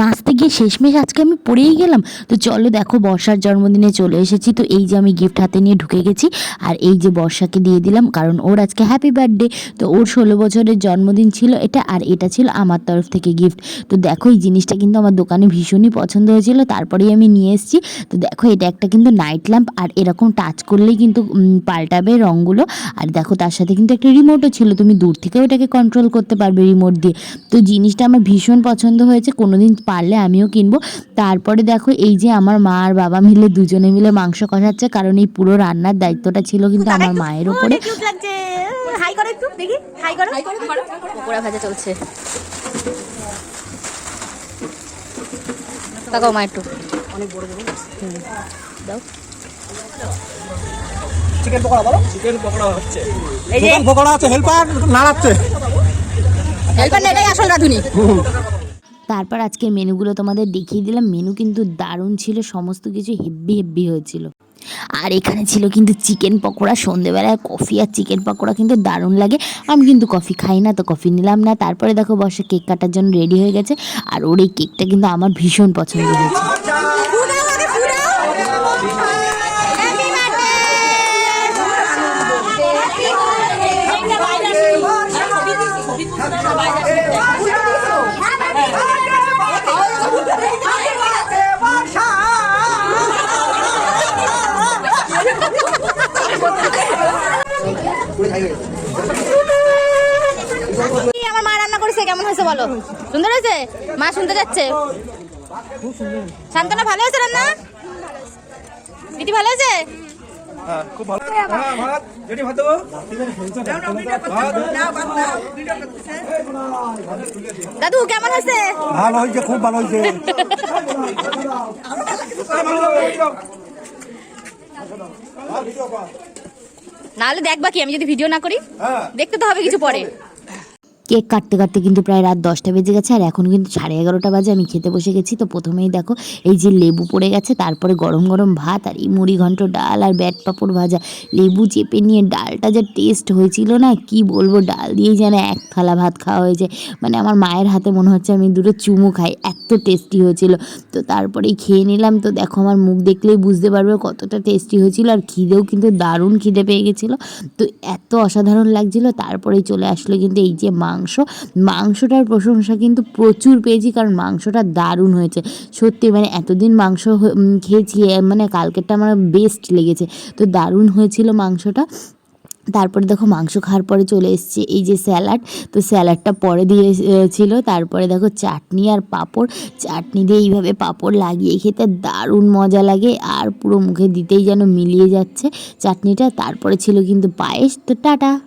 নাচতে গিয়ে শেষমেশ আজকে আমি পড়েই গেলাম। তো চলো দেখো বর্ষার জন্মদিনে চলে এসেছি। তো এই যে আমি গিফট হাতে নিয়ে ঢুকে গেছি আর এই যে বর্ষাকে দিয়ে দিলাম কারণ ওর আজকে হ্যাপি বার্থডে তো ওর ষোলো বছরের জন্মদিন ছিল এটা আর এটা ছিল আমার তরফ থেকে গিফট তো দেখো এই জিনিসটা কিন্তু আমার দোকানে ভীষণই পছন্দ হয়েছিল, তারপরেই আমি নিয়ে এসেছি। তো দেখো এটা একটা কিন্তু নাইট ল্যাম্প আর এরকম টাচ করলেই কিন্তু পাল্টাবে রঙগুলো। আর দেখো তার সাথে কিন্তু একটা রিমোটও ছিল, তুমি দূর থেকেও এটাকে কন্ট্রোল করতে পারবে রিমোট দিয়ে। তো জিনিসটা আমার ভীষণ পছন্দ হয়েছে। কোনোদিন পারলে আমিও কিনবো। তারপরে দেখো এই যে আমার মা আর বাবা মিলে দুজনে মিলে মাংস কষাচ্ছে কারণ এই পুরো রান্নার দায়িত্বটা ছিল কিন্তু আমার মায়ের ওপরে কিউট লাগছে। হাই করো একটু দেখি। হাই করো। পকোড়া ভাজা চলছে। তাকাও মা একটু। হুম, দাও। চিকেন পকোড়া বলো। চিকেন পকোড়া হচ্ছে। এই যে পকোড়া আছে হেল্পার নাড়াচ্ছে। হেল্পার এটাই আসল রাঁধুনি। তারপর আজকের মেনুগুলো তোমাদের দেখিয়ে দিলাম। মেনু কিন্তু দারুণ ছিল, সমস্ত কিছু হেব্বি হেব্বি হয়েছিল। আর এখানে ছিল কিন্তু চিকেন পকোড়া, সন্ধেবেলায় কফি আর চিকেন পকোড়া কিন্তু দারুণ লাগে। আমি কিন্তু কফি খাই না, তো কফি নিলাম না। তারপরে দেখো বসে কেক কাটার জন্য রেডি হয়ে গেছে। আর ওর এই কেকটা কিন্তু আমার ভীষণ পছন্দ হয়েছে। আমার মা রান্না করেছে? কেমন হয়েছে বলো? সুন্দর হয়েছে? মা শুনতে যাচ্ছে। শান্তনা ভালো হয়েছে রান্না? দিদি ভালো হয়েছে? হ্যাঁ খুব ভালো। হ্যাঁ ভাত। ভাত দাদু কেমন হয়েছে? ভালো হয়েছে খুব ভালো হয়েছে। নাহলে দেখবা কি আমি যদি ভিডিও না করি দেখতে তো হবে কিছু পরে। কেক কাটতে কাটতে কিন্তু প্রায় রাত দশটা বেজে গেছে, আর এখন কিন্তু সাড়ে এগারোটা বাজে, আমি খেতে বসে গেছি। তো প্রথমেই দেখো, এই যে লেবু পড়ে গেছে, তারপরে গরম গরম ভাত আর এই মুড়ি ঘন্ট ডাল আর ব্যাট পাঁপড় ভাজা। লেবু চেপে নিয়ে ডালটা যা টেস্ট হয়েছিল না, কি বলব, ডাল দিয়েই যেন এক থালা ভাত খাওয়া হয়েছে। মানে আমার মায়ের হাতে মনে হচ্ছে আমি দুটো চুমু খাই, এত টেস্টি হয়েছিল। তো তারপরেই খেয়ে নিলাম, তো দেখো আমার মুখ দেখলেই বুঝতে পারবে কতটা টেস্টি হয়েছিল, আর খিদেও কিন্তু দারুণ খিদে পেয়ে গেছিল। তো এত অসাধারণ লাগছিল, তারপরেই চলে আসলো কিন্তু এই যে মাংস। মাংসটার প্রশংসা কিন্তু প্রচুর পেয়েছি কারণ মাংসটা দারুণ হয়েছে। সত্যি মানে এতদিন মাংস খেয়েছি মানে কালকেরটা আমার বেস্ট লেগেছে। তো দারুণ হয়েছিল মাংসটা। তারপরে দেখো মাংস খাওয়ার পরে চলে এসছে এই যে স্যালাড। তো স্যালাডটা পরে দিয়ে ছিল। তারপরে দেখো চাটনি আর পাঁপড়। চাটনি দিয়ে এইভাবে পাঁপড় লাগিয়ে খেতে দারুণ মজা লাগে। আর পুরো মুখে দিতেই যেন মিলিয়ে যাচ্ছে চাটনিটা। তারপরে ছিল কিন্তু পায়েস। তো টাটা!